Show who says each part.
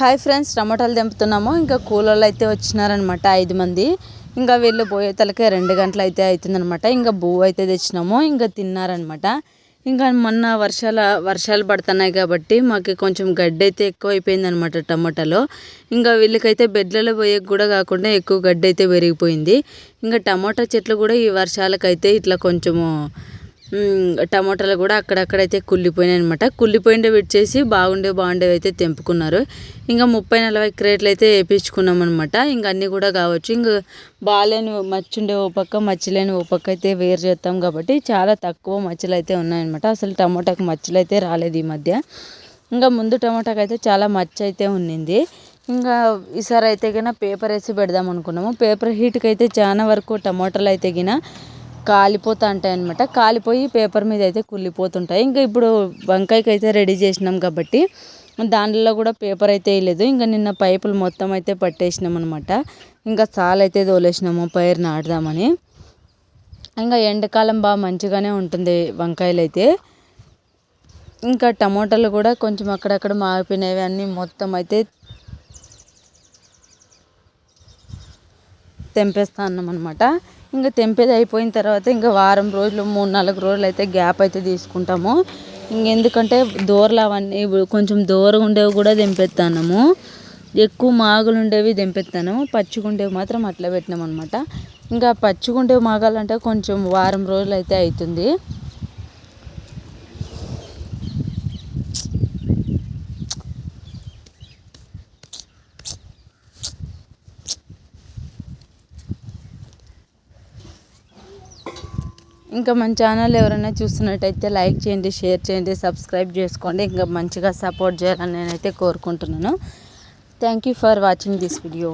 Speaker 1: Hi friends టమాటాలు తెంపుతున్నాము. ఇంకా కూలోళ్ళు అయితే వచ్చినారనమాట ఐదు మంది. ఇంకా వీళ్ళు పోయే తలకే రెండు గంటలు అయితే అవుతుందనమాట ఇంకా బువ్వ అయితే తెచ్చినాము ఇంకా తిన్నారనమాట ఇంకా మొన్న వర్షాల వర్షాలు పడుతున్నాయి కాబట్టి మాకు కొంచెం గడ్డి అయితే ఎక్కువ అయిపోయిందనమాట టమాటాలో. ఇంకా వీళ్ళకైతే బెడ్లలో పోయే కూడా కాకుండా ఎక్కువ గడ్డి అయితే పెరిగిపోయింది. ఇంకా టమాటా చెట్లు కూడా ఈ వర్షాలకైతే ఇట్లా కొంచెము టమాటాలు కూడా అక్కడక్కడైతే కుళ్ళిపోయినాయి అనమాట కుళ్ళిపోయిండే పెట్టేసి బాగుండే బాగుండేవి అయితే తెంపుకున్నారు. ఇంకా ముప్పై నలభై క్రేట్లు అయితే వేయించుకున్నాం అనమాట ఇంకా అన్నీ కూడా కావచ్చు. ఇంకా బాగాలేని మచ్చుండే ఓ పక్క మచ్చలేని ఓ పక్క అయితే వేరు చేస్తాం కాబట్టి చాలా తక్కువ మచ్చలు అయితే ఉన్నాయన్నమాట. అసలు టమాటాకు మచ్చలు అయితే రాలేదు ఈ మధ్య. ఇంకా ముందు టమాటాకు అయితే చాలా మచ్చ అయితే ఉన్నింది. ఇంకా ఈసారి అయితే కన్నా పేపర్ వేసి పెడదాం అనుకున్నాము. పేపర్ హీట్కి అయితే చాలా వరకు టమాటాలు అయితే గిన కాలిపోతూ ఉంటాయి అనమాట కాలిపోయి పేపర్ మీద అయితే కుళ్ళిపోతుంటాయి. ఇంకా ఇప్పుడు వంకాయకి అయితే రెడీ చేసినాం కాబట్టి దాంట్లో కూడా పేపర్ అయితే వేయలేదు. ఇంకా నిన్న పైపులు మొత్తం అయితే పట్టేసినాం అనమాట ఇంకా చాలా అయితే తోలేసినాము పైరు నాటుదామని. ఇంకా ఎండాకాలం బాగా మంచిగానే ఉంటుంది వంకాయలు అయితే. ఇంకా టమోటాలు కూడా కొంచెం అక్కడక్కడ మాగిపోయినవి అన్నీ మొత్తం అయితే తెంపేస్తా అన్నాం అనమాట ఇంకా తెంపేది అయిపోయిన తర్వాత ఇంకా వారం రోజులు మూడు నాలుగు రోజులు అయితే గ్యాప్ అయితే తీసుకుంటాము. ఇంకెందుకంటే దూరలు అవన్నీ కొంచెం దూరం ఉండేవి కూడా తెంపేస్తాము ఎక్కువ మాగులు ఉండేవి తెంపేస్తాను పచ్చిగుండేవి మాత్రం అట్లా పెట్టినాం అనమాట ఇంకా పచ్చిగుండేవి మాగాలంటే కొంచెం వారం రోజులు అయితే అవుతుంది. ఇంకా మన ఛానల్ ఎవరైనా చూస్తున్నట్టయితే లైక్ చేయండి షేర్ చేయండి సబ్స్క్రైబ్ చేసుకోండి. ఇంకా మంచిగా సపోర్ట్ చేయాలని నేనైతే కోరుకుంటున్నాను. Thank you for watching this video